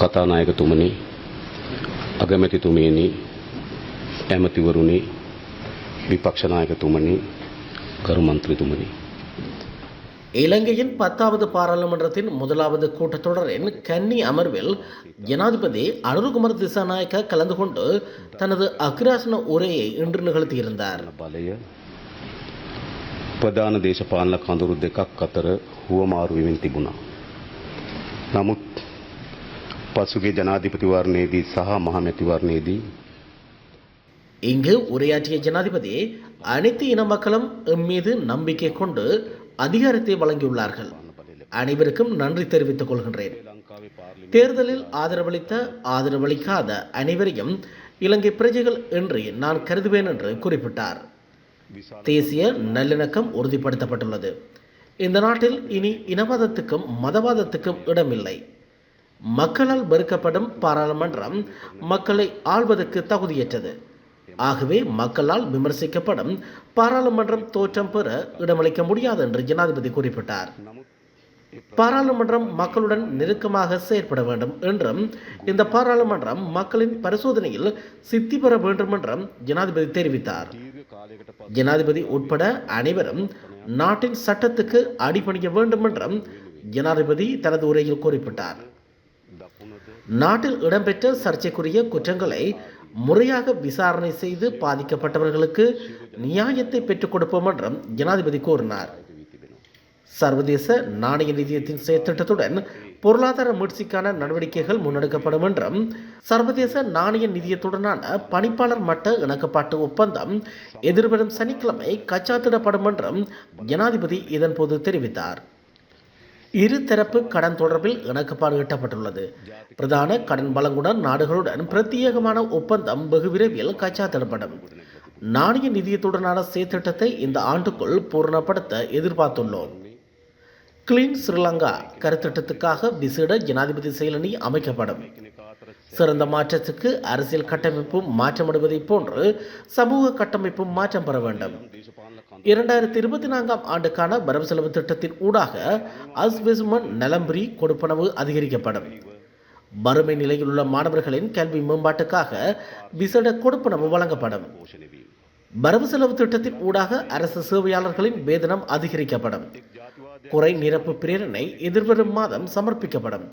කතානායකතුමනි අගමැතිතුමියනි ඇමතිවරුණි විපක්ෂනායකතුමනි ගරු මන්ත්‍රතුමනි இலங்கையின் பத்தாவது பாராளுமன்றத்தின் முதலாவது கூட்டத்தொடரின் கன்னி அமர்வில் ஜனாதிபதி அனுருகுமார் திசாநாயக்க கலந்து கொண்டு தனது அக்ராசன உரையை இன்று நிகழ்த்தியிருந்தார் බලය ප්‍රධාන දේශපාලන කඳුරු දෙකක් අතර හුවමාරුවමින් තිබුණා. නමුත් පසුගේ ජනාධිපතිවරණයේදී සහ මහමැතිවරණයේදී இங்கு உரையாற்றிய ஜனாதிபதி அனைத்து இன மக்களும் எம் மீது நம்பிக்கை கொண்டு அதிகாரத்தை வழங்கியுள்ளார்கள் அனைவருக்கும் நன்றி தெரிவித்துக் கொள்கின்றேன் தேர்தலில் ஆதரவளித்த ஆதரவளிக்காத அனைவரையும் இலங்கை பிரஜைகள் என்று நான் கருதுவேன் என்று குறிப்பிட்டார் தேசிய நல்லிணக்கம் உறுதிப்படுத்தப்பட்டுள்ளது இந்த நாட்டில் இனி இனவாதத்துக்கும் மதவாதத்துக்கும் இடமில்லை மக்களால் வெறுக்கப்படும் பாராளுமன்றம் மக்களை ஆள்வதற்கு தகுதியற்றது. ஆகவே மக்களால் விமர்சிக்கப்படும் பாராளுமன்றம் தோற்றம் பெற இடமளிக்க முடியாது என்று ஜனாதிபதி குறிப்பிட்டார். பாராளுமன்றம் மக்களுடன் நெருக்கமாக செயற்பட வேண்டும் என்றும் இந்த பாராளுமன்றம் மக்களின் பரிசோதனையில் சித்தி பெற வேண்டும் என்றும் ஜனாதிபதி தெரிவித்தார். ஜனாதிபதி உட்பட அனைவரும் நாட்டின் சட்டத்துக்கு அடிபணிய வேண்டும் என்றும் ஜனாதிபதி தனது உரையில் குறிப்பிட்டார். நாட்டில் இடம்பெற்ற சர்ச்சைக்குரிய குற்றங்களை முறையாக விசாரணை செய்து பாதிக்கப்பட்டவர்களுக்கு நியாயத்தை பெற்றுக் கொடுப்போம் என்றும் ஜனாதிபதி கூறினார். சர்வதேச நாணய நிதியத்தின் செயற்திட்டத்துடன் பொருளாதார மீட்சிக்கான நடவடிக்கைகள் முன்னெடுக்கப்படும் என்றும் சர்வதேச நாணய நிதியத்துடனான பணிப்பாளர் மட்ட இணக்கப்பாட்டு ஒப்பந்தம் எதிர்வரும் சனிக்கிழமை கச்சாத்திடப்படும் என்றும் ஜனாதிபதி இதன்போது தெரிவித்தார். இரு தரப்பு கடன் தொடர்பில் இணக்கப்பாடு எட்டப்பட்டுள்ளது. பிரதான கடன் வழங்குடன் நாடுகளுடன் பிரத்யேகமான ஒப்பந்தம் வெகு விரைவில் கச்சாத்திடப்படும். நாணய நிதியத்துடனான சீர்திட்டத்தை இந்த ஆண்டுக்குள் பூரணப்படுத்த எதிர்பார்த்துள்ளோம். கிளீன் ஸ்ரீலங்கா கருத்திட்டத்துக்காக விசேட ஜனாதிபதி செயலணி அமைக்கப்படும். சிறந்த மாற்றத்துக்கு அரசியல் கட்டமைப்பும் மாற்றமடைவதைப் போன்று சமூக கட்டமைப்பும் மாற்றம் பெற வேண்டும். இரண்டாயிரத்தி இருபத்தி நான்காம் ஆண்டுக்கான வரவு செலவு திட்டத்தின் ஊடாக அஸ்வெசுமன் நலம்புரி கொடுப்பனவு அதிகரிக்கப்படும். வறுமை நிலையில் உள்ள மாணவர்களின் கல்வி மேம்பாட்டுக்காக விசேட கொடுப்பனவு வழங்கப்படும். வரவு செலவு திட்டத்தின் ஊடாக அரசு சேவையாளர்களின் வேதனம் அதிகரிக்கப்படும். குறை நிரப்பு பிரேரணை எதிர்வரும் மாதம் சமர்ப்பிக்கப்படும்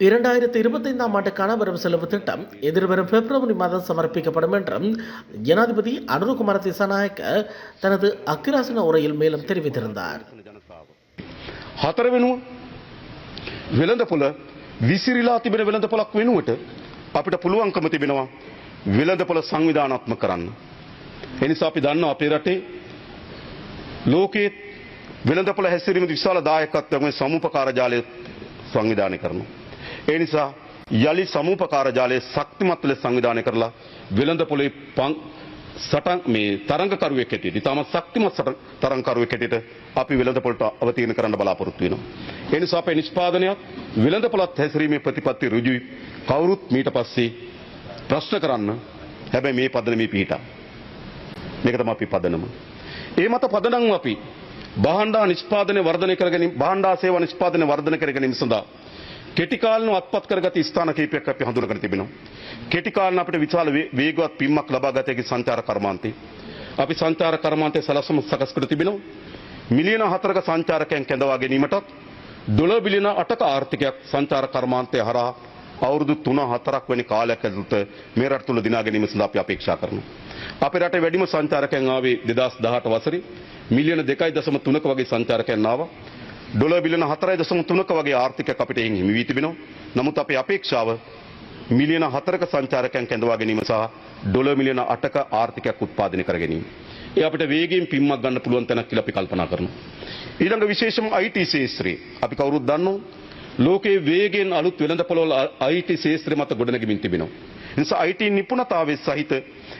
இரண்டாயிரத்தி இருபத்தைந்தாம் ஆண்டுக்கான வரவு செலவு திட்டம் எதிர்வரும் பிப்ரவரி மாதம் சமர்ப்பிக்கப்படும் என்றும் ஜனாதிபதி அனுருகுமார திசாநாயக்க தனது அக்கிராசன உரையில் மேலும் தெரிவித்திருந்தார் හතර වෙනුව වෙළඳපොළ විසිරිලා තිබෙන වෙළඳපොළක් වෙනුවට අපිට පුළුවන්කම තිබෙනවා වෙළඳපොළ සංවිධානත්ම කරන්න. එනිසා අපි දන්න අපේ රටේ ලෝකයේ වෙළඳපොළ හැසිරීම විශාල දායකත්වයක් මේ සමුපකාර ජාලය සංවිධානය කරනවා. ඒ නිසා යලි සමුපකාර ජාලය ශක්තිමත් ලෙස සංවිධානය කරලා වෙළඳපොළේ පං සටන් මේ තරංගකරුවෙක් හැටියට ඉතාමත් ශක්තිමත් සටන් තරංගකරුවෙක් හැටියට අපි වෙළඳපොළට අවතීර්ණ කරන්න බලාපොරොත්තු වෙනවා. ඒ නිසා අපේ නිෂ්පාදනයක් වෙළඳපොළත් හැසිරීමේ ප්‍රතිපත්ති ඍජුයි. කවුරුත් මීට පස්සේ ප්‍රශ්න කරන්න හැබැයි මේ පදනමේ පිහිටා. මේක තමයි අපි පදනම. ඒ මත පදනම් අපි භාණ්ඩා නිෂ්පාදනය වර්ධනය කර ගැනීම භාණ්ඩා සේවා නිෂ්පාදනය වර්ධනය කර ගැනීම සඳහා කෙටි කාලීනව අත්පත් කරගත ස්ථාන කිහිපයක් අපි හඳුනගෙන තිබෙනවා. කෙටි කාලීන අපිට විශාල වේ- වේගවත් පිම්මක් ලබා ගත හැකි සංචාර කර්මාන්තේ. අපි සංචාර කර්මාන්තයේ සලස්වම සකස් කර තිබෙනවා. මිලියන 4ක සංචාරකයන් කැඳවා ගැනීමටත් ඩොලර් බිලියන 8ක ආර්ථිකයක් සංචාර කර්මාන්තය හරහා අවුරුදු 3-4ක් වැනි කාලයක් ඇතුළත මේ රට තුළ දිනා ගැනීම සඳහා අපි අපේක්ෂා කරනවා. අපේ රටේ වැඩිම සංචාරකයන් ආවේ 2018 වසරේ මිලියන 2.3ක වගේ සංචාරකයන් ආවා. ඩොලර් බිලියන 4.3ක වගේ ආර්ථිකයක් අපිට එයින් හිමි වී තිබෙනවා. නමුත් අපේ අපේක්ෂාව මිලියන 4ක සංචාරකයන් කැඳවා ගැනීම සහ ඩොලර් මිලියන 8ක ආර්ථිකයක් උත්පාදනය කර ගැනීම. ඒ අපිට වේගයෙන් පිම්මක් ගන්න පුළුවන් තැනක් කියලා අපි කල්පනා කරනවා. ඊළඟ විශේෂම IT ශාස්ත්‍රය. අපි කවුරුත් දන්නවා ලෝකයේ වේගයෙන් අලුත් වෙළඳපොළවල IT ශාස්ත්‍රය මත ගොඩනැගෙමින් තිබෙනවා. ඒ නිසා IT නිපුණතාවයේ සහිත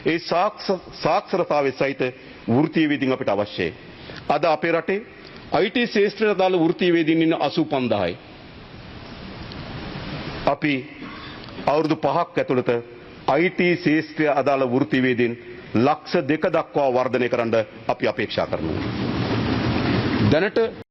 ඒ සාක්ෂ- සාක්ෂරතාවයේ සහිත වෘත්තීය වේදින් අපිට අවශ්‍යයි. අද අපේ රටේ IT ශාස්ත්‍රයට දාලා වෘත්තීය වේදින් ඉන්න 85000යි. අපි අවුරුදු පහක් ඇතුළත IT ශේෂත්‍රය අදාළ වෘතිවේදීන් ලක්ෂ දෙක දක්වා වර්ධනය කරන්න අපි අපේක්ෂා කරනවා. දැනට